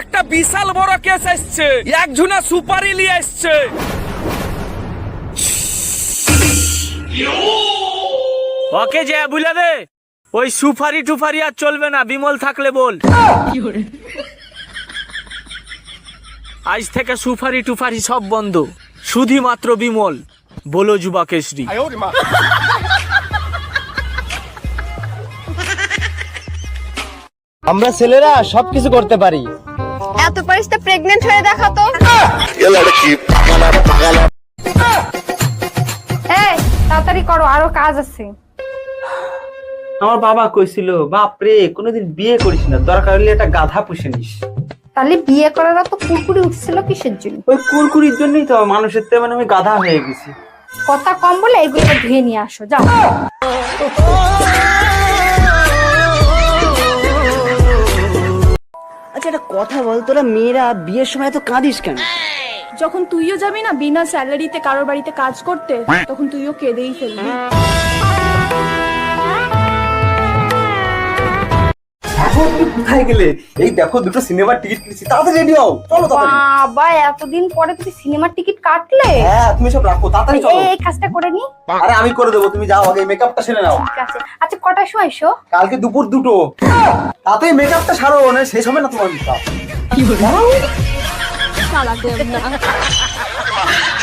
একটা বিশাল বড় কেস আসছে একজনা সুপারি নিয়ে আসছে ওকে যে বুঝলে দে। ওই সুপারি টুফারি আর চলবে না বিমল থাকলে বল। আজ থেকে সুপারি টুফারি সব বন্ধ। শুধু মাত্র বিমল বলো যুবা কেশরী। আমরা ছেলেরা সবকিছু করতে পারি। এত পারিস তো প্রেগনেন্ট হয়ে দেখা তো এই তাড়াতাড়ি করো আরও কাজ আছে আমার বাবা কইছিল বাপ রে কোনোদিন বিয়ে করিস না দরকার হলে একটা গাধা পুষে নিস তাহলে বিয়ে করার তো কুরকুরি উঠছিল কিসের জন্য ওই কুরকুরির জন্যই তো মানুষের তেমন আমি গাধা হয়ে গেছি কথা কম বলে এগুলো ধুয়ে নিয়ে আসো যাও কথা বল তোরা মেয়েরা বিয়ের সময় এত কাঁদিস কেন? যখন তুইও যাবি না বিনা স্যালারিতে কারোর বাড়িতে কাজ করতে তখন তুইও কেঁদেই ফেলবি। কোথায় গেলে? এই দেখো দুটো সিনেমার টিকিট কিনেছি। তাড়াতাড়ি রেডি হও। চলো তাড়াতাড়ি। বাবা এতদিন পরে তুমি সিনেমার টিকিট কাটলে? হ্যাঁ তুমি সব রাখো তাড়াতাড়ি চলো। এই কাজটা করে নি। আরে আমি করে দেবো তুমি যাও আগে মেকআপটা সেরে নাও। ঠিক আছে। আচ্ছা কটার সময় এসো? কালকে দুপুর দুটো। তাতে মেকআপটা সারো না শেষ হবে না তোমার মেকআপ চালাতে হবে না।